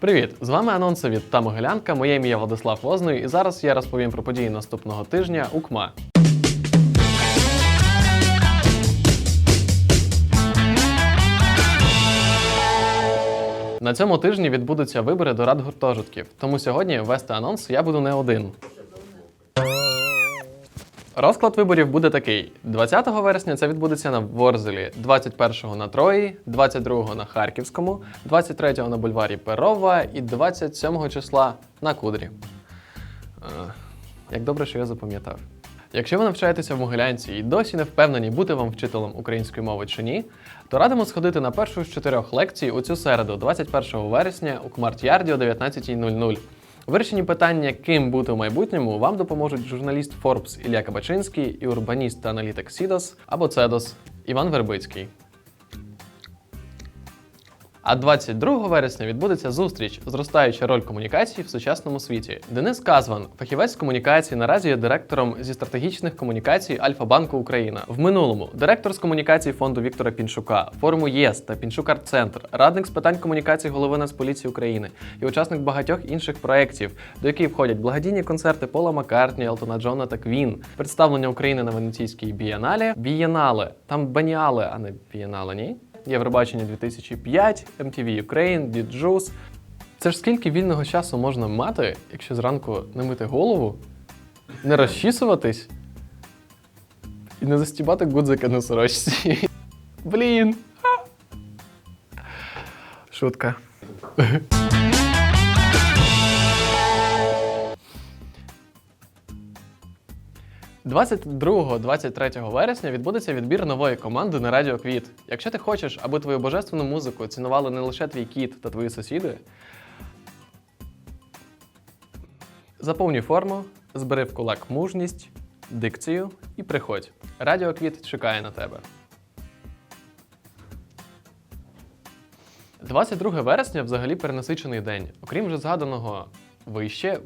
Привіт! З вами анонси від та Могилянка. Моє ім'я Владислав Возний, і зараз я розповім про події наступного тижня у КМА. На цьому тижні відбудуться вибори до рад гуртожитків, тому сьогодні вести анонс я буду не один. Розклад виборів буде такий: 20 вересня це відбудеться на Ворзелі, 21-го на Трої, 22-го на Харківському, 23-го на бульварі Перова і 27 числа на Кудрі. Е, Як добре, що я запам'ятав. Якщо ви навчаєтеся в Могилянці і досі не впевнені, бути вам вчителем української мови чи ні, то радимо сходити на першу з чотирьох лекцій у цю середу, 21 вересня, у Кмарт-Ярді о 19.00. У вирішенні питання, ким бути у майбутньому, вам допоможуть журналіст Forbes Ілля Кабачинський і урбаніст та аналітик Сідос або Цедос Іван Вербицький. А 22 вересня відбудеться зустріч зростаюча роль комунікацій в сучасному світі. Денис Казван, фахівець комунікації, наразі є директором зі стратегічних комунікацій Альфа-банку Україна. В минулому директор з комунікацій фонду Віктора Пінчука, форуму ЄС та Пінчук Арт-Центр, радник з питань комунікації голови Нацполіції України і учасник багатьох інших проєктів, до яких входять благодійні концерти Пола Маккартні, Елтона Джона та Квін, представлення України на Венеційській бієналі, бієнале, там баніале, а не бієнале, ні? Євробачення 2005, MTV Ukraine, Діджус. Це ж скільки вільного часу можна мати, якщо зранку не мити голову, не розчісуватись і не застібати гудзики на сорочці. Блін. Шутка. 22-23 вересня відбудеться відбір нової команди на Радіо Квіт. Якщо ти хочеш, аби твою божественну музику цінували не лише твій кіт та твої сусіди, заповнюй форму, збери в кулак мужність, дикцію і приходь. Радіо Квіт чекає на тебе. 22 вересня взагалі перенасичений день. Окрім вже згаданого вище,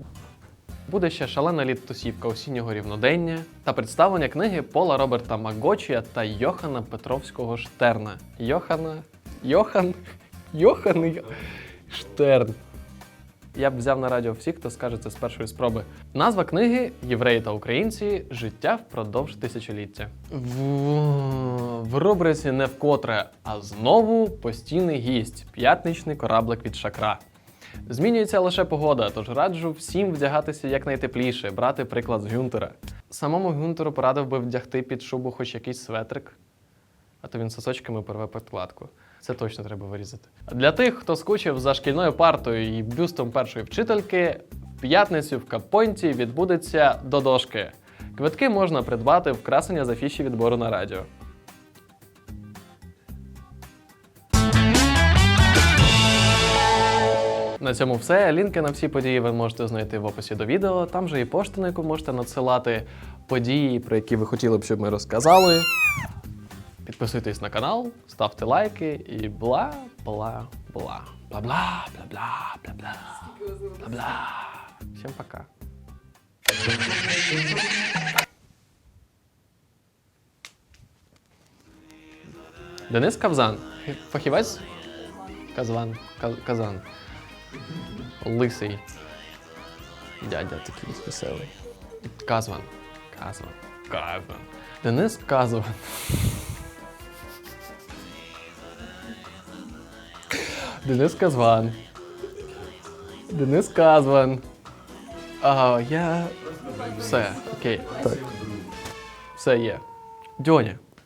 буде ще шалена літтосівка осіннього рівнодення та представлення книги Пола Роберта Магочія та Йохана Петровського Штерна. Йохана. Йохан. Йохан Штерн. Я б взяв на радіо всіх, хто скаже це з першої спроби. Назва книги Євреї та українці Життя впродовж тисячоліття. В, в рубриці не вкотре, а знову постійний гість п'ятничний кораблик від шакра. Змінюється лише погода, тож раджу всім вдягатися якнайтепліше, брати приклад з Гюнтера. Самому Гюнтеру порадив би вдягти під шубу хоч якийсь светрик, а то він сосочками порве подкладку. Це точно треба вирізати. Для тих, хто скучив за шкільною партою і бюстом першої вчительки, в п'ятницю в Капонті відбудеться до дошки. Квитки можна придбати в красення за фіші відбору на радіо. На цьому все. Лінки на всі події ви можете знайти в описі до відео. Там же і пошта, на яку можете надсилати події, про які ви хотіли б, щоб ми розказали. Підписуйтесь на канал, ставте лайки і бла бла бла. Бла бла бла бла бла бла бла бла. Всім пока. Денис Кавзан. Фахівець? Казван. Казан. Лисий. Дядя такий веселий. Казван. Казван. Казван. Денис Казван. Денис Казван. Денис Казван. А, я. Все, окей. Так. Все є. Дьоня.